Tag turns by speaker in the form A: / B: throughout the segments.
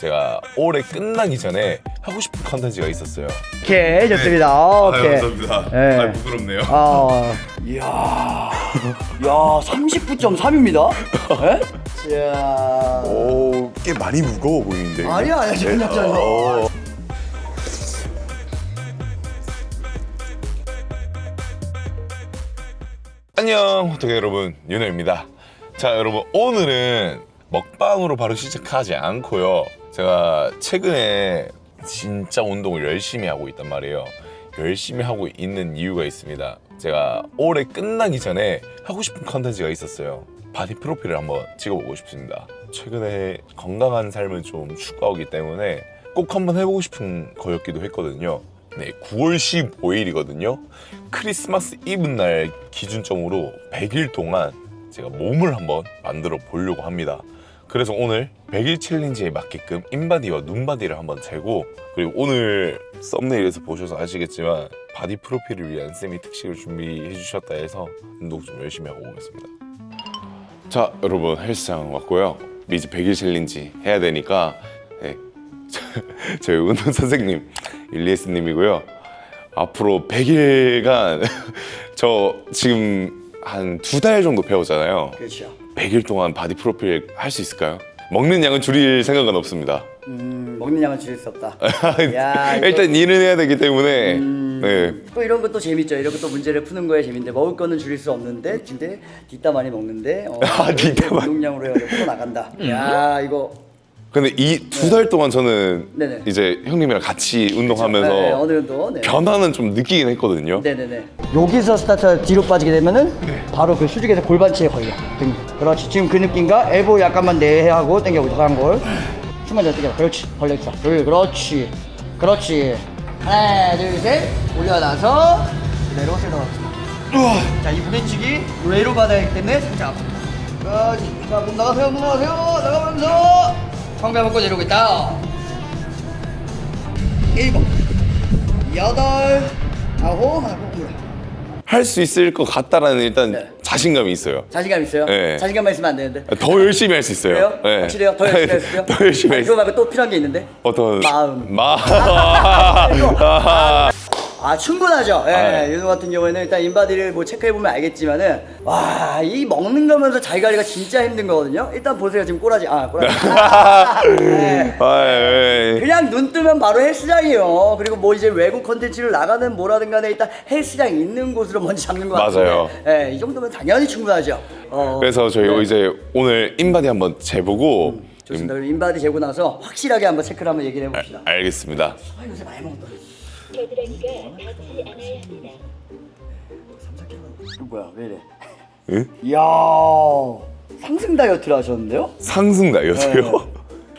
A: 제가 올해 끝나기 전에 하고 싶은 컨텐츠가 있었어요.
B: 오케이 좋습니다. 오케이.
A: 감사합니다.
B: 네.
A: 아, 부끄럽네요.
B: 아, 이야, 야, 39.3입니다. 예? 자,
A: 오, 꽤 많이 무거워 보이는데.
B: 아니야, 아니야, 전혀, 전혀.
A: 어. 안녕, 호떡 여러분, 윤호입니다. 자, 여러분, 오늘은 먹방으로 바로 시작하지 않고요. 제가 최근에 진짜 운동을 열심히 하고 있단 말이에요. 열심히 하고 있는 이유가 있습니다. 제가 올해 끝나기 전에 하고 싶은 컨텐츠가 있었어요. 바디 프로필을 한번 찍어보고 싶습니다. 최근에 건강한 삶을 좀 추구하기 때문에 꼭 한번 해보고 싶은 거였기도 했거든요. 네, 9월 15일이거든요. 크리스마스 이브 날 기준점으로 100일 동안 제가 몸을 한번 만들어 보려고 합니다. 그래서 오늘 100일 챌린지에 맞게끔 인바디와 눈바디를 한번 재고 그리고 오늘 썸네일에서 보셔서 아시겠지만 바디 프로필을 위한 세미 특식을 준비해 주셨다 해서 운동 좀 열심히 하고 오겠습니다. 자 여러분 헬스장 왔고요. 이제 100일 챌린지 해야 되니까 네, 저희 운동 선생님 일리에스님이고요. 앞으로 100일간 저 지금 한 두 달 정도 배웠잖아요.
B: 그렇죠.
A: 100일 동안 바디 프로필 할 수 있을까요? 먹는 양은 줄일 생각은 없습니다.
B: 음, 먹는 양은 줄일 수 없다. 야, 이거-
A: 일단 일은 해야 되기 때문에
B: 음.
A: 네.
B: 또 이런 것도 재밌죠. 이런 것도 문제를 푸는 거에 재밌는데 먹을 거는 줄일 수 없는데 근데 뒷담 많이 먹는데 어,
A: 아, 뒷담화.
B: 운동량으로 해가지고 풀어 나간다. 야 이거
A: 근데 이 두 달 동안 저는
B: 네네.
A: 이제 형님이랑 같이 운동하면서
B: 네, 어느 정도 네.
A: 변화는 좀 느끼긴 했거든요.
B: 네네네. 여기서 스타트 뒤로 빠지게 되면은 바로 그 수직에서 골반치에 걸려. 등. 그렇지. 지금 그 느낌과 엘보 약간만 내하고 당겨보자 한 골. 숨만 잘 당겨. 그렇지. 걸려 있어. 둘. 그렇지. 그렇지. 하나, 둘, 셋. 올려놔서 그대로 세워. 자, 이 부대찌기 외로 받아야 하기 때문에 살짝 앞으로. 그렇지. 자, 문 나가세요. 문 나가세요. 나가면서 성배 먹고 내려오고 있다. 1번. 여덟. 아홉. 하나 꼭 물어.
A: 할 수 있을 것 같다라는 일단
B: 네.
A: 자신감이 있어요.
B: 자신감 있어요?
A: 네.
B: 자신감만 있으면 안 되는데.
A: 더 열심히 할 수 있어요.
B: 그래요?
A: 네.
B: 확실해요? 더 열심히 할 수 있어요?
A: 더 열심히
B: 아,
A: 할
B: 이거
A: 수.
B: 말고 또 필요한 게 있는데?
A: 어떤
B: 마음.
A: 마음.
B: 아 충분하죠. 예,
A: 아, 네.
B: 윤호 같은 경우에는 일단 인바디를 뭐 체크해 보면 알겠지만은 와 이 먹는 거면서 자기 관리가 진짜 힘든 거거든요. 일단 보세요 지금 꼬라지 아 꼬라지. 네.
A: 아, 예, 예.
B: 그냥 눈 뜨면 바로 헬스장이에요. 그리고 뭐 이제 외국 컨텐츠를 나가는 뭐라든 간에 일단 헬스장 있는 곳으로 먼저 잡는 거 맞아요. 예, 이 정도면 당연히 충분하죠. 어,
A: 그래서 저희
B: 네.
A: 이제 오늘 인바디 한번 재보고
B: 좋습니다. 그럼 인바디 재고 나서 확실하게 한번 체크를 한번 얘기를 해봅시다.
A: 알, 알겠습니다.
B: 아, 요새 많이 먹는다.
C: 겨드랑이가 닿지 않아야 합니다.
B: 이거 뭐야? 왜 이래?
A: 응?
B: 이야 상승 다이어트를 하셨는데요?
A: 상승 다이어트요?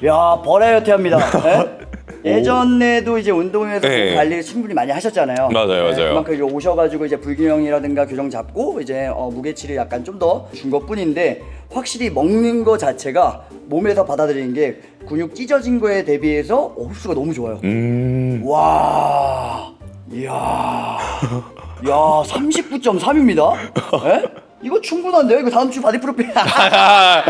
B: 야 버라이어티 합니다. 예? 예전에도 이제 운동에서
A: 네.
B: 관리를 충분히 많이 하셨잖아요.
A: 맞아요,
B: 예,
A: 맞아요.
B: 그만큼 이제 오셔가지고 이제 불균형이라든가 교정 잡고 이제 어, 무게치를 약간 좀 더 준 것뿐인데 확실히 먹는 거 자체가 몸에서 받아들이는 게 근육 찢어진 거에 대비해서 어, 흡수가 너무 좋아요.
A: 음.
B: 와, 이야, 야, 39.3입니다. 예? 이거 충분한데요? 이거 다음 주 바디 프로필.
A: 아,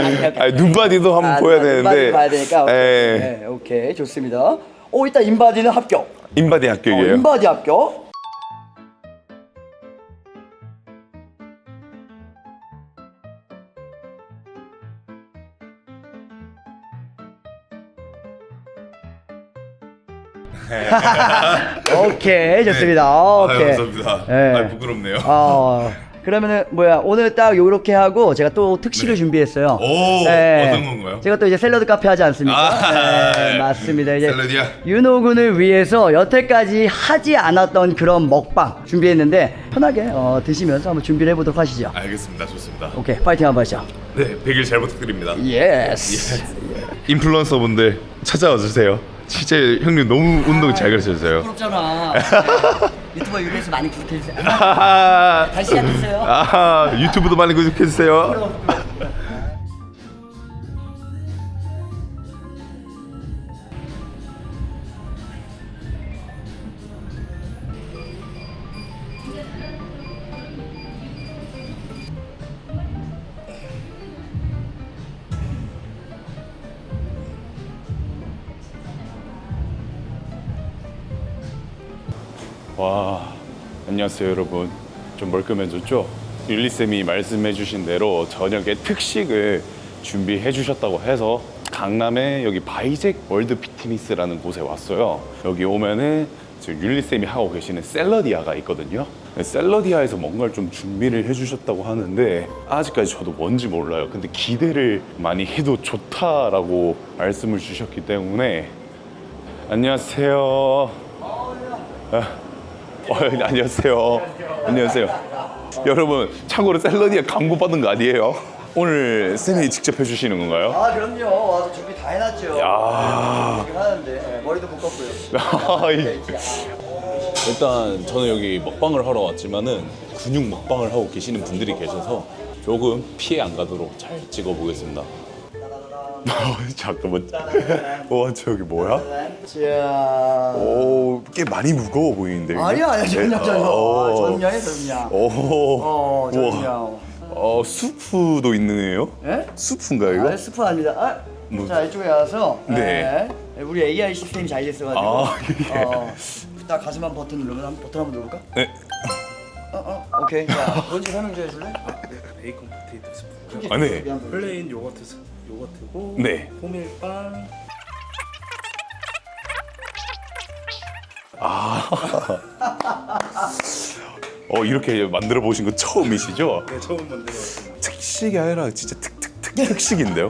A: 눈바디도 한번
B: 아,
A: 보여야
B: 인바디
A: 되는데.
B: 봐야 되니까. 오케이.
A: 예.
B: 네, 오케이, 좋습니다. 오, 일단 인바디는 합격.
A: 인바디
B: 어,
A: 합격이에요.
B: 인바디 합격. 오케이, 좋습니다. 오케이.
A: 감사합니다.
B: 예.
A: 아, 부끄럽네요.
B: 어, 그러면은 뭐야 오늘 딱 요렇게 하고 제가 또 특식을 준비했어요.
A: 네.
B: 네.
A: 오, 어떤 건가요?
B: 제가 또 이제 샐러드 카페 하지 않습니까?
A: 아,
B: 네, 맞습니다. 이제
A: 샐러드야?
B: 윤호군을 위해서 여태까지 하지 않았던 그런 먹방 준비했는데 편하게 어, 드시면서 한번 준비를 해보도록 하시죠.
A: 알겠습니다. 좋습니다.
B: 오케이, 파이팅 한번 하시죠.
A: 네, 100일 잘 부탁드립니다.
B: 예스.
A: 인플루언서 분들 찾아와 주세요. 진짜 형님 너무 운동 잘 가르쳐 주세요.
B: 부럽잖아. 유튜버 유리에서 많이 구독해주세요.
A: 아,
B: 다시 시작했어요.
A: 아, 유튜브도 많이 구독해 주세요. 안녕하세요 여러분. 좀 멀끔해졌죠? 율리쌤이 말씀해주신 대로 저녁에 특식을 준비해 주셨다고 해서 강남에 여기 바이젝 월드 피트니스라는 곳에 왔어요. 여기 오면은 지금 율리쌤이 하고 계시는 샐러디아가 있거든요. 샐러디아에서 뭔가를 좀 준비를 해주셨다고 하는데 아직까지 저도 뭔지 몰라요. 근데 기대를 많이 해도 좋다라고 말씀을 주셨기 때문에 안녕하세요 어, 안녕하세요. 안녕하세요. 여러분, 참고로 샐러디에 광고 받은 거 아니에요? 오늘 쌤이 직접 해주시는 건가요?
B: 아 그럼요 와서 준비 다 해놨죠
A: 야.
B: 이렇게 하는데 네, 머리도 묶었고요
A: 아, 이- 일단 저는 여기 먹방을 하러 왔지만은 근육 먹방을 하고 계시는 분들이 계셔서 조금 피해 안 가도록 잘 찍어 보겠습니다. 잠깐만. 와, 저기 뭐야?
B: 자
A: 오, 꽤 많이 무거워 보이는데.
B: 아니야 아니야 전혀 전혀
A: 오.
B: 아, 전혀
A: 오.
B: 어
A: 우와.
B: 전혀
A: 어, 수프도 있네요.
B: 예?
A: 수프인가요 이거?
B: 아, 스프 아닙니다. 아,
A: 뭐-
B: 자 이쪽에 와서
A: 네.
B: 네, 우리 AI 시스템이 잘 됐어가지고
A: 아, 예.
B: 어, 딱 가슴한 버튼 누르면 한 버튼 한번 누를까?
A: 네.
B: 어, 어, 오케이. 자, 뭔지 설명 좀 해줄래?
D: 베이컨 포테이토 스프
A: 아, 네.
D: 플레인 요거트 스- 요거트고
A: 네.
D: 호밀빵
A: 어 이렇게 만들어 보신 거 처음이시죠?
D: 네 처음 만들어봤습니다
A: 특식이 아니라 진짜 특특특 특식인데요.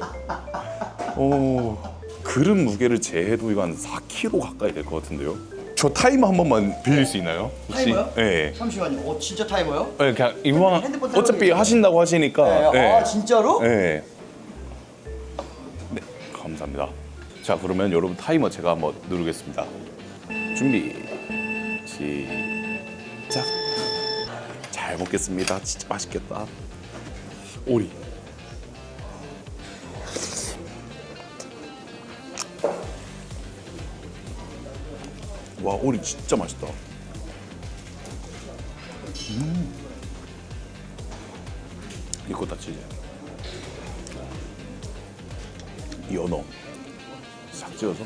A: 오 그릇 무게를 재해도 이거 한 4kg 가까이 될 것 같은데요. 저 타이머 한 번만 빌릴 수 있나요? 혹시?
B: 타이머요?
A: 네.
B: 잠시만요. 어, 진짜 타이머요?
A: 네, 그냥 이왕
B: 핸드폰
A: 어차피
B: 타이머니까.
A: 하신다고 하시니까.
B: 네. 아, 진짜로?
A: 네. 네, 감사합니다. 자, 그러면 여러분 타이머 제가 한번 누르겠습니다. 준비. 시작. 잘 먹겠습니다. 진짜 맛있겠다. 오리. 와, 오리 진짜 맛있다. 리코타 치즈 연어. 싹 찍어서.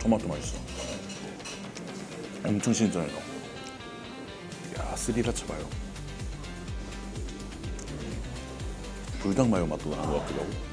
A: 토마토 맛있어. 엄청 신선해요 야 스리라차 마요. 불닭 마요 맛도 나는 것 같기도 하고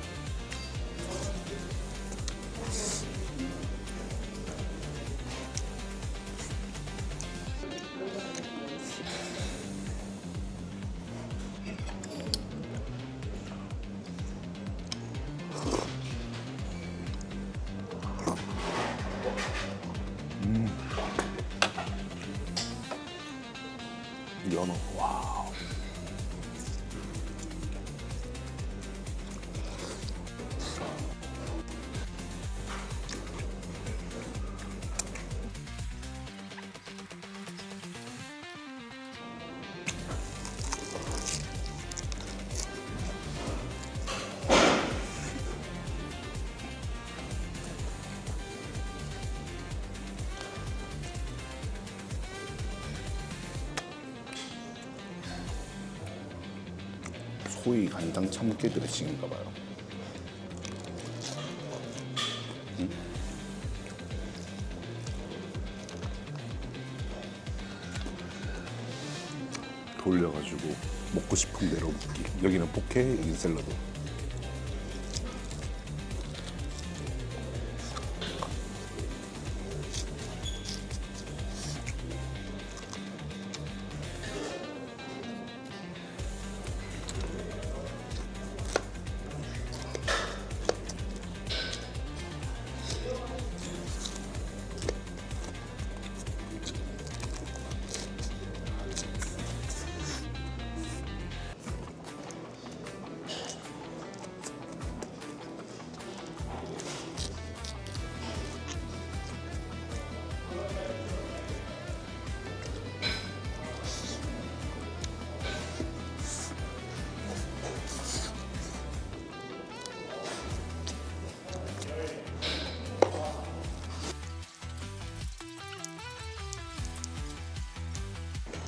A: 소위 간장 참깨 드레싱인가 봐요. 음? 돌려가지고 먹고 싶은 대로 먹기. 여기는 포케, 여기는 샐러드.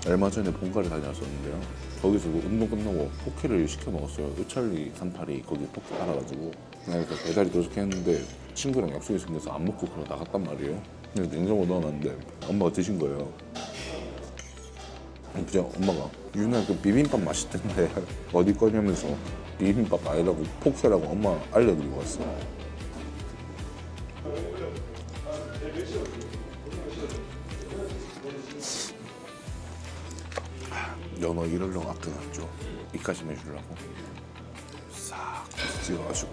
A: 얼마 전에 본가를 다녀왔었는데요. 거기서 그 운동 끝나고 포케를 시켜 먹었어요. 의찰리 산팔이 거기 포케 팔아가지고 그래서 배달이 도착했는데 친구랑 약속이 생겨서 안 먹고 그냥 나갔단 말이에요. 근데 냉장고 넣어놨는데 엄마가 드신 거예요. 그냥 엄마가 유나 그 비빔밥 맛있던데 어디 거냐면서 비빔밥 아니라고 포케라고 엄마 알려드리고 왔어. 연어 이럴려고 아껴놨죠. 입가심 해주려고. 싹 찍어가지고.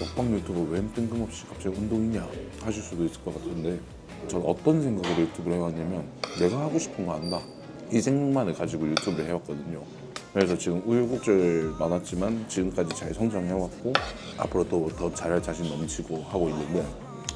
A: 먹방 유튜버 웬 뜬금없이 갑자기 운동이냐 하실 수도 있을 것 같은데 전 어떤 생각으로 유튜브를 해왔냐면 내가 하고 싶은 거 한다. 이 생각만을 가지고 유튜브를 해왔거든요 그래서 지금 우여곡절 많았지만 지금까지 잘 성장해왔고 앞으로 또 더 잘할 자신 넘치고 하고 있는데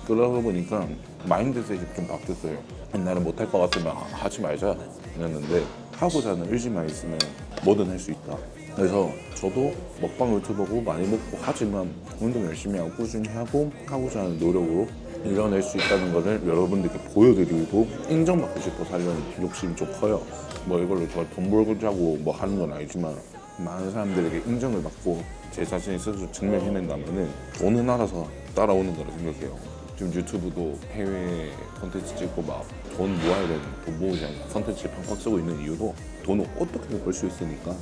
A: 그러다 보니까 마인드셋이 좀 바뀌었어요 옛날에 못할 것 같으면 아, 하지 말자 이랬는데 하고자 하는 의지만 있으면 뭐든 할 수 있다 그래서 저도 먹방 유튜버고 많이 먹고 하지만 운동 열심히 하고 꾸준히 하고 하고자 하는 노력으로 이뤄낼 수 있다는 것을 여러분들께 보여드리고 인정받고 싶어서 하려는 욕심이 좀 커요. 뭐 이걸로 저돈 벌고자고 뭐 하는 건 아니지만 많은 사람들에게 인정을 받고 제 자신이 스스로 증명해낸다면은 돈은 알아서 따라오는 거라 생각해요. 지금 유튜브도 해외 컨텐츠 찍고 막 돈 모아야 되는 돈 모으지 않고 컨텐츠 팡팡 쓰고 있는 이유도 돈을 어떻게든 벌 수 있으니까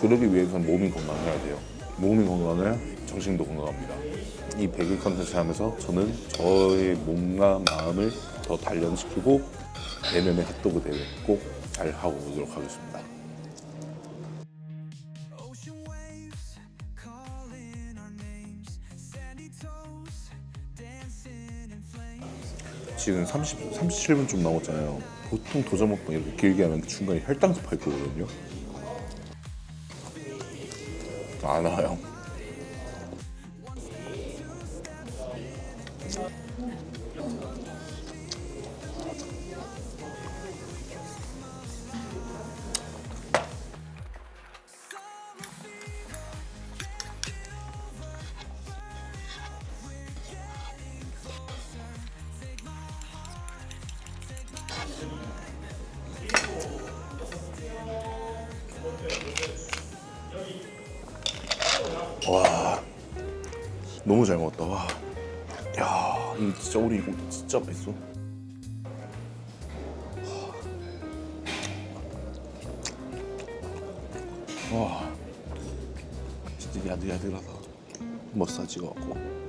A: 그러기 위해서는 몸이 건강해야 돼요. 몸이 건강해야 정신도 건강합니다. 이 100일 컨텐츠 하면서 저는 저의 몸과 마음을 더 단련시키고 내년에 핫도그 대회 꼭 잘 하고 오도록 하겠습니다. 지금 30, 37분쯤 남았잖아요. 보통 도전 먹방 이렇게 길게 하면 중간에 혈당도 밟거든요. 안 와요. 너무 잘 먹었다. 와. 야, 이 진짜 우리 이거 진짜 맛있어. 와. 진짜 야들야들하다. 머싸 찍어갖고.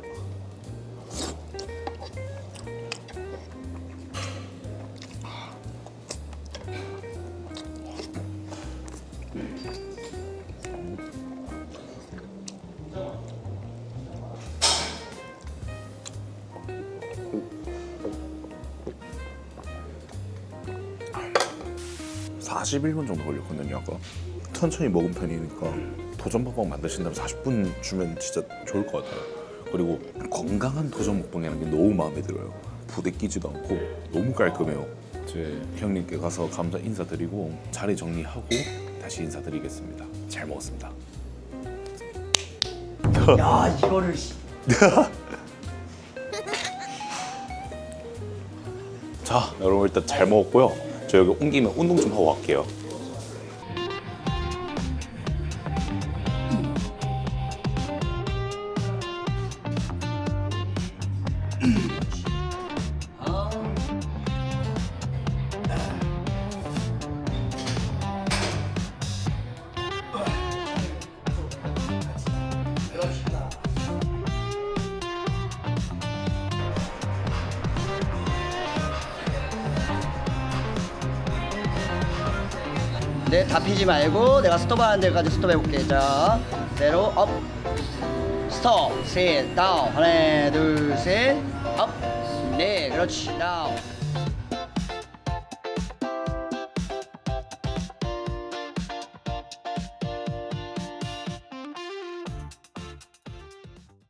A: 사십일 분 정도 걸렸거든요, 아까. 천천히 먹은 편이니까 도전 먹방 만드신다면 40분 주면 진짜 좋을 것 같아요. 그리고 건강한 도전 먹방이라는 게 너무 마음에 들어요. 부대 끼지도 않고 너무 깔끔해요. 제 형님께 가서 감사 인사드리고 자리 정리하고 다시 인사드리겠습니다. 잘 먹었습니다.
B: 야 이거를 씨.
A: 자, 여러분 일단 잘 먹었고요. 저 여기 온 김에 운동 좀 하고 갈게요.
B: 네, 다 피지 말고 내가 스톱하는 데까지 스톱해볼게. 자, 대로 업, 스톱, 셋, 다운. 하나, 둘, 셋, 업. 네, 그렇지, 다운.